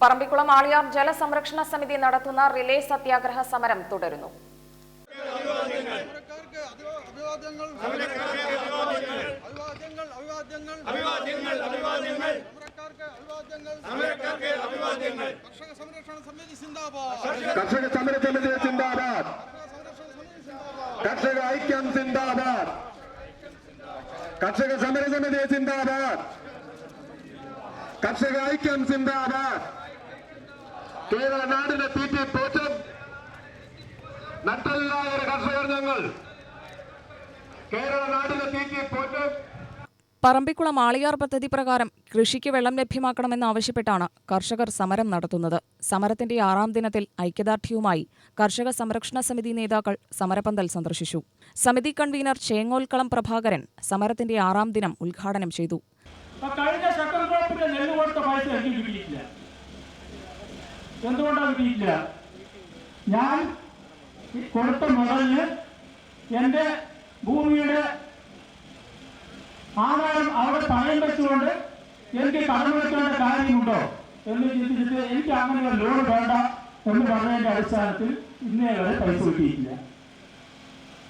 പറമ്പിക്കുളം ആളിയാർ ജലസംരക്ഷണ സമിതി നടത്തുന്ന റിലേ സത്യാഗ്രഹ സമരം തുടരുന്നു. കർഷക സംരക്ഷണ സമിതി സിന്ദാബാദ് കർഷക സമിതി സിന്ദാബാദ്. കർഷക സംരക്ഷണ സമിതി സിന്ദാബാദ്. കർഷക ഐക്യം സിന്ദാബാദ്. കർഷക സമര സമിതി സിന്ദാബാദ്. കർഷക ഐക്യം സിന്ദാബാദ്. കേരള നാടിനെ തീറ്റി പോറ്റും നട്ടല്ലായ കർഷകർ ഞങ്ങൾ. കേരള നാടിനെ തീറ്റി പോറ്റും പറമ്പിക്കുളം ആളിയാർ പദ്ധതി പ്രകാരം കൃഷിക്ക് വെള്ളം ലഭ്യമാക്കണമെന്നാവശ്യപ്പെട്ടാണ് കർഷകർ സമരം നടത്തുന്നത്. സമരത്തിന്റെ ആറാം ദിനത്തിൽ ഐക്യദാർഢ്യവുമായി കർഷക സംരക്ഷണ സമിതി നേതാക്കൾ സമരപന്തൽ സന്ദർശിച്ചു. സമിതി കൺവീനർ ചേങ്ങോൽക്കളം പ്രഭാകരൻ സമരത്തിന്റെ ആറാം ദിനം ഉദ്ഘാടനം ചെയ്തു. കഴിഞ്ഞ സെക്കൻഡ് ക്രോപ്പിന്റെ നെല്ല് കൊടുത്ത പൈസ എനിക്ക് കിട്ടിയിട്ടില്ല എന്തുകൊണ്ടാണ് കിട്ടിയിട്ടില്ല ഞാൻ കൊടുത്ത മുതലിന് എന്റെ ഭൂമിയുടെ ആധാരം അവിടെ പണയം വെച്ചുകൊണ്ട് എനിക്ക് കടം വെക്കേണ്ട കാര്യമുണ്ടോ എന്ന് ചിന്തിച്ചിട്ട് എനിക്ക് അങ്ങനെ ലോൺ വേണ്ട എന്ന് പറഞ്ഞതിന്റെ അടിസ്ഥാനത്തിൽ ഇന്നേ വരെ പൈസ കിട്ടിയിട്ടില്ല.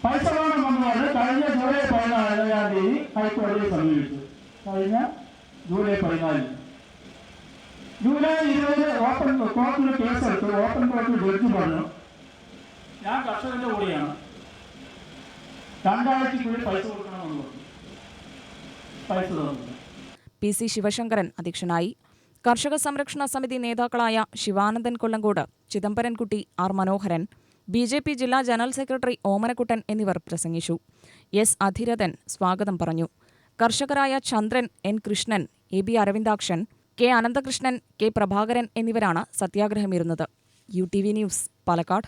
പൈസ വേണം വന്നതാണ് കഴിഞ്ഞ ജൂലൈ പതിനാലാം തീയതി ഹൈക്കോടതിയെ സമീപിച്ചു. കഴിഞ്ഞ ജൂലൈ പതിനാലിന്. ജൂലൈ ഇരുപത് ഓപ്പൺ കോർട്ടിൽ കേസെടുത്തു ഓപ്പൺ കോർട്ടിൽ ജഡ്ജി പറഞ്ഞു ഞാൻ കർഷകന്റെ കൂടെയാണ്. രണ്ടാഴ്ചക്കുള്ളിൽ പൈസ കൊടുക്കണമെന്ന് പൈസ പി സി ശിവശങ്കരൻ അധ്യക്ഷനായി. കർഷക സംരക്ഷണ സമിതി നേതാക്കളായ Sivanandan Kollengode Chidambarankutty R Manoharan B J P ജില്ലാ ജനറൽ സെക്രട്ടറി ഓമനക്കുട്ടൻ എന്നിവർ പ്രസംഗിച്ചു. എസ് അധിരഥൻ സ്വാഗതം പറഞ്ഞു. കർഷകരായ Chandran N Krishnan A B Aravindakshan K Ananthakrishnan K Prabhakaran എന്നിവരാണ് സത്യാഗ്രഹമിരുന്നത് U T V news Palakkad.